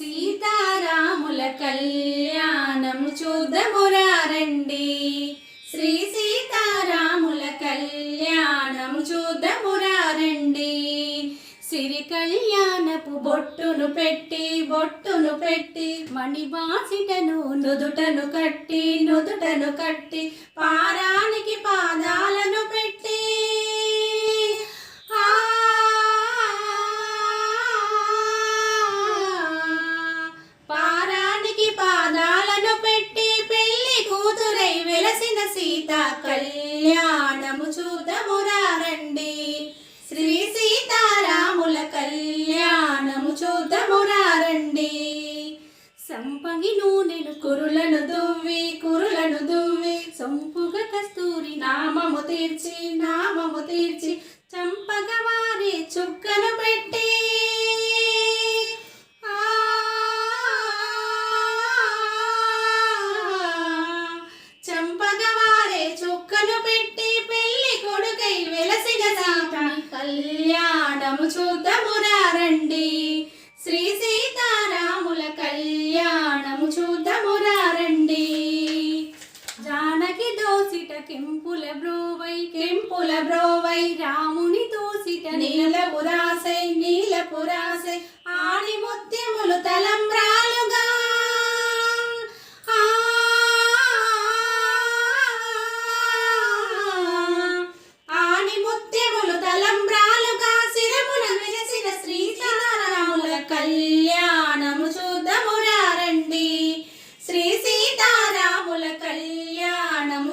సీతారాముల కళ్యాణం చూద్దామురా రండి శ్రీ సీతారాముల కళ్యాణం చూద్దామురా రండి సిరి కళ్యాణపు బొట్టును పెట్టి బొట్టును పెట్టి మణిబాసిటను నుదుటను కట్టి నుదుటను కట్టి పారానికి పాదాలను పెట్టి ఆ పారానికి పాదాలను పెట్టి పెళ్ళి కూతురై వెలసిన సీత కళ్యాణము చూద్దామురా రండి శ్రీ సీతారాముల కళ్యాణము చూద్దామురా రండి సంపగి నూనెను కురులను దువ్వి కురులను దువ్వి సంపుగ కస్తూరి నామము తీర్చి నామము తీర్చి కెంపుల బ్రోవై కెంపుల బ్రోవై రాముని దూసిట నీల పురాసై నీల పురాసై ఆడి ముత్యములు తలంబ్రాలుగా. ఆడి ముత్యములు తలంబ్రాలుగా. శిరమున విరసిన శ్రీ సీతారాముల శ్రీ సీతారాముల కళ్యాణ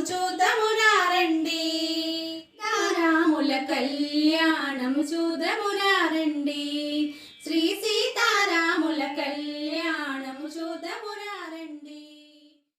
చూదము రండి రాముల కళ్యాణం చూదము రండి